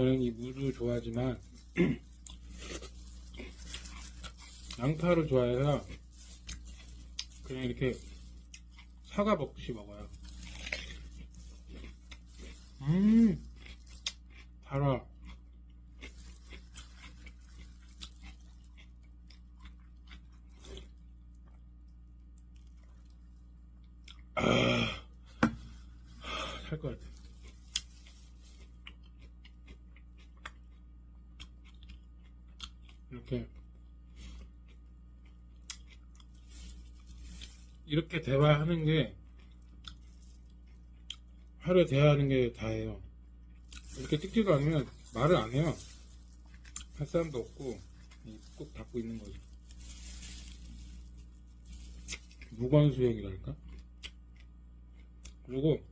저는 이 무도 좋아하지만 양파를 좋아해서 그냥 이렇게 사과 먹듯이 먹어요. 음, 달아. 아, 살것 같아. 이렇게 이렇게 대화하는 게 하루에 대화하는 게 다예요. 이렇게 찍지도 않으면 말을 안 해요. 할 사람도 없고 꼭 닫고 있는 거죠. 무관수역이랄까? 그리고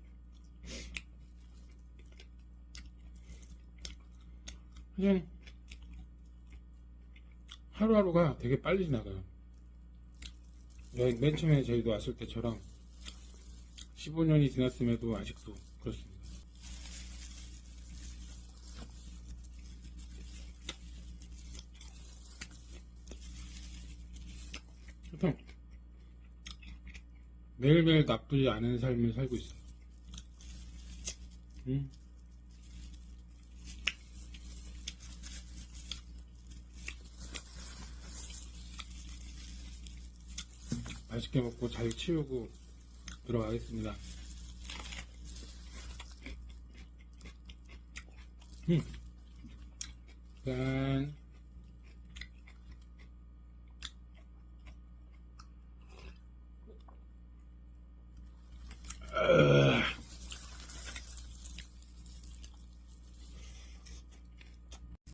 그냥 하루하루가 되게 빨리 지나가요. 여행 맨 처음에 저희도 왔을 때처럼 15년이 지났음에도 아직도 그렇습니다. 하여튼 매일매일 나쁘지 않은 삶을 살고 있어요. 음. 맛있게 먹고 잘 치우고 들어가겠습니다. 음. 짠.